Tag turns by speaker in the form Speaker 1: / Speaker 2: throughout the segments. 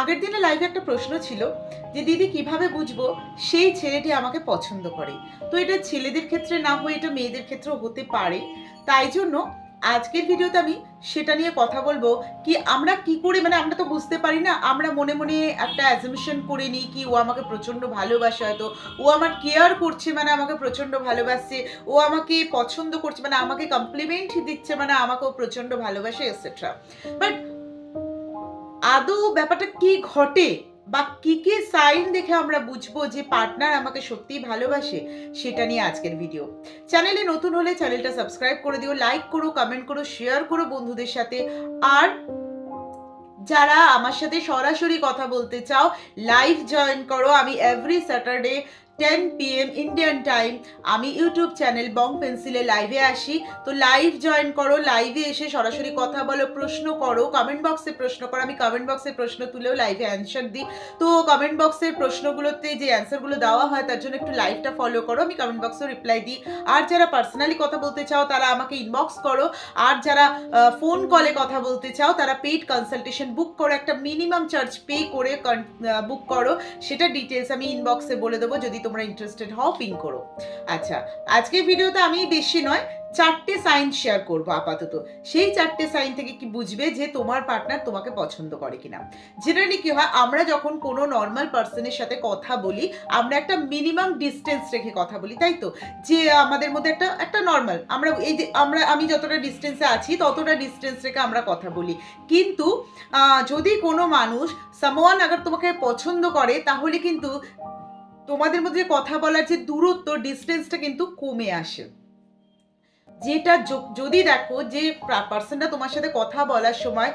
Speaker 1: আগের দিনে লাইভে একটা প্রশ্ন ছিল যে, দিদি, কীভাবে বুঝব সেই ছেলেটি আমাকে পছন্দ করে? তো এটা ছেলেদের ক্ষেত্রে না হয়ে এটা মেয়েদের ক্ষেত্রেও হতে পারে। তাই জন্য আজকের ভিডিওতে আমি সেটা নিয়ে কথা বলব কি আমরা কি করে মানে আমরা তো বুঝতে পারি না, আমরা মনে মনে একটা অ্যাজমশন করে নিই কি ও আমাকে প্রচণ্ড ভালোবাসে, হয়তো ও আমার কেয়ার করছে মানে আমাকে প্রচণ্ড ভালোবাসছে ও আমাকে পছন্দ করছে মানে আমাকে কমপ্লিমেন্ট দিচ্ছে মানে আমাকেও প্রচণ্ড ভালোবাসে এটসেট্রা বাট আদৌ ব্যাপারটা কি ঘটে বা কি কি সাইন দেখে আমরা বুঝব যে পার্টনার আমাকে সত্যিই ভালোবাসে, সেটা নিয়ে আজকের ভিডিও চ্যানেলে নতুন হলে চ্যানেলটা সাবস্ক্রাইব করে দিও লাইক করো কমেন্ট করো শেয়ার করো বন্ধুদের সাথে। আর যারা আমার সাথে সরাসরি কথা বলতে চাও লাইভ জয়েন করো। আমি every Saturday ten PM Indian time আমি ইউটিউব চ্যানেল বং পেন্সিলে লাইভে আসি। তো লাইভ জয়েন করো লাইভে এসে সরাসরি কথা বলো, প্রশ্ন করো কমেন্ট বক্সে প্রশ্ন করো। আমি কমেন্ট বক্সে প্রশ্ন তুলেও লাইভে অ্যান্সার দিই। তো কমেন্ট বক্সের প্রশ্নগুলোতে যে অ্যান্সারগুলো দেওয়া হয়, তার জন্য একটু লাইভটা ফলো করো। আমি কমেন্ট বক্সেও রিপ্লাই দিই। আর যারা পার্সোনালি কথা বলতে চাও, তারা আমাকে ইনবক্স করো। আর যারা ফোন কলে কথা বলতে চাও, তারা পেইড কনসালটেশন বুক করো একটা মিনিমাম চার্জ পে করে বুক করো। সেটা ডিটেলস আমি ইনবক্সে বলে দেবো। যদি তোমরা ইন্টারেস্টেড হও পিন করো। আচ্ছা আজকের ভিডিওতে আমি বেশি নয়, চারটে সাইন শেয়ার করব আপাতত। সেই চারটে সাইন থেকে কি বুঝবে যে তোমার পার্টনার তোমাকে পছন্দ করে কিনা। জেনারেলি কি হয়, আমরা যখন কোনো নর্মাল পার্সনের সাথে কথা বলি, আমরা একটা মিনিমাম ডিস্টেন্স রেখে কথা বলি, তাই তো? যে আমাদের মধ্যে একটা একটা নর্মাল আমরা এই যে, আমরা, আমি যতটা ডিস্টেন্সে আছি, ততটা ডিস্টেন্স রেখে আমরা কথা বলি। কিন্তু যদি কোনো মানুষ সামওয়ান আগার তোমাকে পছন্দ করে, তাহলে কিন্তু তোমাদের মধ্যে কথা বলার যে দূরত্ব ডিস্টেন্সটা কিন্তু কমে আসে। যেটা যদি দেখো যে পার্সনটা তোমার সাথে কথা বলার সময়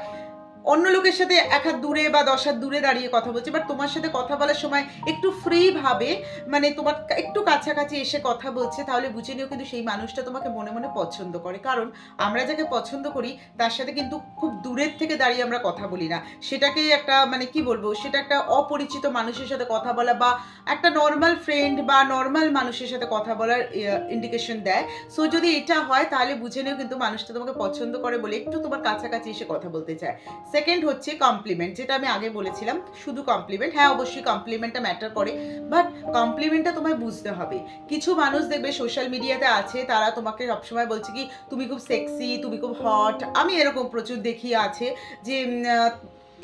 Speaker 1: অন্য লোকের সাথে এক হাত দূরে বা দশ হাত দূরে দাঁড়িয়ে কথা বলছে বাট তোমার সাথে কথা বলার সময় একটু ফ্রিভাবে মানে তোমার একটু কাছাকাছি এসে কথা বলছে, তাহলে বুঝে নিও কিন্তু সেই মানুষটা তোমাকে মনে মনে পছন্দ করে। কারণ আমরা যাকে পছন্দ করি, তার সাথে কিন্তু খুব দূরের থেকে দাঁড়িয়ে আমরা কথা বলি না। সেটাকে একটা মানে কি বলব, সেটা একটা অপরিচিত মানুষের সাথে কথা বলা বা একটা নর্মাল ফ্রেন্ড বা নর্মাল মানুষের সাথে কথা বলার ইন্ডিকেশন দেয়। সো যদি এটা হয়, তাহলে বুঝে নিও কিন্তু মানুষটা তোমাকে পছন্দ করে বলে একটু তোমার কাছাকাছি এসে কথা বলতে চায়। সেকেন্ড হচ্ছে কমপ্লিমেন্ট যেটা আমি আগে বলেছিলাম, শুধু কমপ্লিমেন্ট হ্যাঁ অবশ্যই কমপ্লিমেন্টটা ম্যাটার করে বাট কমপ্লিমেন্টটা তোমায় বুঝতে হবে। কিছু মানুষ দেখবে সোশ্যাল মিডিয়াতে আছে, তারা তোমাকে সবসময় বলছে কি, তুমি খুব সেক্সি তুমি খুব হট আমি এরকম প্রচুর দেখি আছে যে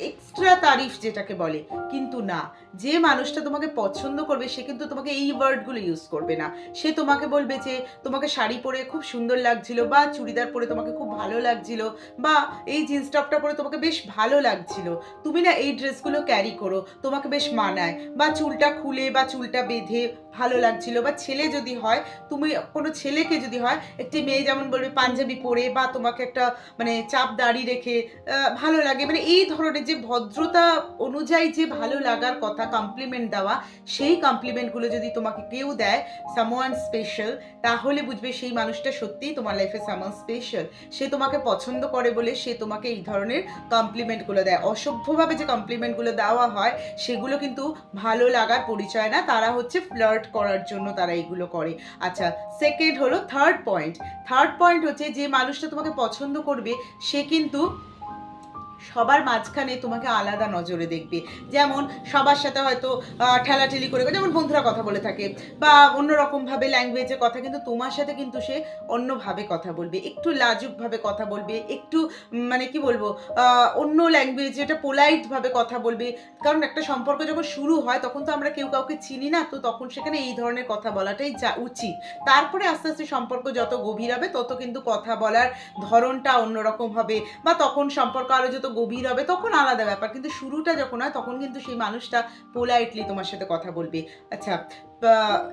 Speaker 1: এক্সট্রা তারিফ যেটাকে বলে, কিন্তু না যে মানুষটা তোমাকে পছন্দ করবে, সে কিন্তু তোমাকে এই ওয়ার্ডগুলো ইউজ করবে না। সে তোমাকে বলবে যে, তোমাকে শাড়ি পরে খুব সুন্দর লাগছিল বা চুড়িদার পরে তোমাকে খুব ভালো লাগছিল বা এই জিন্স টপটা পরে তোমাকে বেশ ভালো লাগছিল। তুমি না এই ড্রেসগুলো ক্যারি করো, তোমাকে বেশ মানায়। বা চুলটা খুলে বা চুলটা বেঁধে ভালো লাগছিল বা ছেলে যদি হয়, তুমি কোনো ছেলেকে যদি হয়, একটি মেয়ে যেমন বলবে পাঞ্জাবি পরে বা তোমাকে একটা মানে চাপ দাড়ি রেখে ভালো লাগে। মানে এই ধরনের যে ভদ্রতা অনুযায়ী যে ভালো লাগার কথা কমপ্লিমেন্ট দেওয়া, সেই কমপ্লিমেন্টগুলো যদি তোমাকে কেউ দেয় সামওয়ান স্পেশাল তাহলে বুঝবে সেই মানুষটা সত্যিই তোমার লাইফে সামওয়ান স্পেশাল সে তোমাকে পছন্দ করে বলে সে তোমাকে এই ধরনের কমপ্লিমেন্টগুলো দেয়। অসভ্যভাবে যে কমপ্লিমেন্টগুলো দেওয়া হয়, সেগুলো কিন্তু ভালো লাগার পরিচয় না, তারা হচ্ছে ফ্লার্ট করার জন্য তারা এগুলো করে। আচ্ছা সেকেন্ড হলো থার্ড পয়েন্ট থার্ড পয়েন্ট হচ্ছে যে মানুষটা তোমাকে পছন্দ করবে, সে কিন্তু সবার মাঝখানে তোমাকে আলাদা নজরে দেখবে। যেমন সবার সাথে হয়তো ঠেলাঠেলি করে, যেমন বন্ধুরা কথা বলে থাকে, বা অন্যরকমভাবে ল্যাঙ্গুয়েজে কথা, কিন্তু তোমার সাথে কিন্তু সে অন্যভাবে কথা বলবে, একটু লাজুকভাবে কথা বলবে, একটু মানে কি বলব অন্য ল্যাঙ্গুয়েজে এটা পোলাইটভাবে কথা বলবে। কারণ একটা সম্পর্ক যখন শুরু হয়, তখন তো আমরা কেউ কাউকে চিনি না, তো তখন সেখানে এই ধরনের কথা বলাটাই যা উচিত। তারপরে আস্তে আস্তে সম্পর্ক যত গভীর হবে, তত কিন্তু কথা বলার ধরনটা অন্যরকম হবে, বা তখন সম্পর্ক আরও যত গভীর হবে, তখন আলাদা ব্যাপার। কিন্তু শুরুটা যখন হয়, তখন কিন্তু সেই মানুষটা পোলাইটলি তোমার সাথে কথা বলবে। আচ্ছা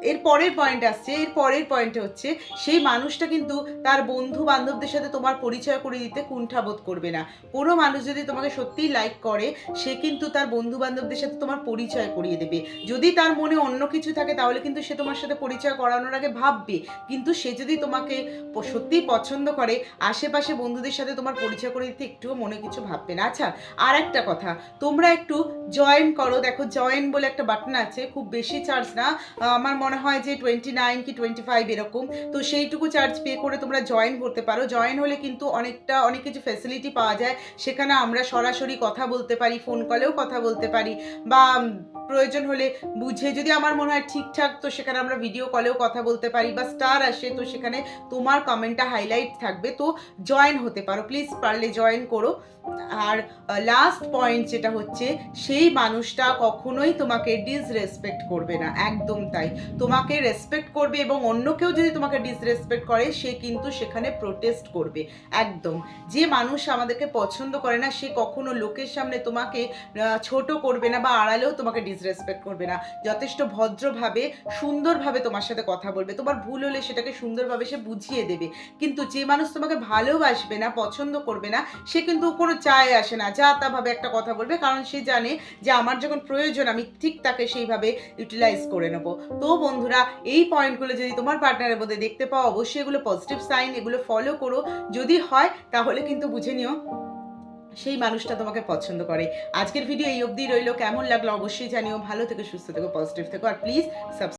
Speaker 1: এর পরের পয়েন্ট আসছে, এর পরের পয়েন্ট হচ্ছে, সেই মানুষটা কিন্তু তার বন্ধু বান্ধবদের সাথে তোমার পরিচয় করে দিতে কুণ্ঠাবোধ করবে না। কোনো মানুষ যদি তোমাকে সত্যিই লাইক করে, সে কিন্তু তার বন্ধু বান্ধবদের সাথে তোমার পরিচয় করিয়ে দেবে। যদি তার মনে অন্য কিছু থাকে, তাহলে কিন্তু সে তোমার সাথে পরিচয় করানোর আগে ভাববে। কিন্তু সে যদি তোমাকে সত্যিই পছন্দ করে, আশেপাশে বন্ধুদের সাথে তোমার পরিচয় করে দিতে একটুও মনে কিছু ভাববে না। আচ্ছা আর একটা কথা, তোমরা একটু জয়েন করো। দেখো জয়েন বলে একটা বাটন আছে, খুব বেশি চার্জ না। আমার মনে হয় যে টোয়েন্টি নাইন কি টোয়েন্টি ফাইভ এরকম। তো সেইটুকু চার্জ পে করে তোমরা জয়েন করতে পারো। জয়েন হলে কিন্তু অনেকটা, অনেক কিছু ফ্যাসিলিটি পাওয়া যায়। সেখানে আমরা সরাসরি কথা বলতে পারি ফোন কলেও কথা বলতে পারি। বা প্রয়োজন হলে বুঝে, যদি আমার মনে হয় ঠিকঠাক, তো সেখানে আমরা ভিডিও কলেও কথা বলতে পারি বা স্টার আসে, তো সেখানে তোমার কমেন্টটা হাইলাইট থাকবে। তো জয়েন হতে পারো। প্লিজ পারলে জয়েন করো। আর লাস্ট পয়েন্ট যেটা হচ্ছে, সেই মানুষটা কখনোই তোমাকে ডিসরেসপেক্ট করবে না। একদম তাই। তোমাকে রেসপেক্ট করবে এবং অন্য কেউ যদি তোমাকে ডিসরেসপেক্ট করে, সে কিন্তু সেখানে প্রোটেস্ট করবে। একদম। যে মানুষ আমাদেরকে পছন্দ করে না, সে কখনো লোকের সামনে তোমাকে ছোট করবে না বা আড়ালেও তোমাকে ডিসরেসপেক্ট করবে না। যথেষ্ট ভদ্রভাবে, সুন্দরভাবে তোমার সাথে কথা বলবে। তোমার ভুল হলে সেটাকে সুন্দরভাবে সে বুঝিয়ে দেবে। কিন্তু যে মানুষ তোমাকে ভালোবাসবে না, পছন্দ করবে না, সে কিন্তু কোনো চায় আসে না। যা তাভাবে একটা কথা বলবে, কারণ সে জানে যে আমার যখন প্রয়োজন, আমি ঠিক তাকে সেইভাবে ইউটিলাইজ করে নেব। তো বন্ধুরা, এই পয়েন্টগুলো যদি তোমার পার্টনারের মধ্যে দেখতে পাও, অবশ্যই এগুলো পজিটিভ সাইন এগুলো ফলো করো। যদি হয়, তাহলে কিন্তু বুঝে নিও সেই মানুষটা তোমাকে পছন্দ করে। আজকের ভিডিও এই অবধি রইল। কেমন লাগল অবশ্যই জানিও। ভালো থেকে, সুস্থ থেকো পজিটিভ থেকো। আর প্লিজ সাবস্ক্রাইব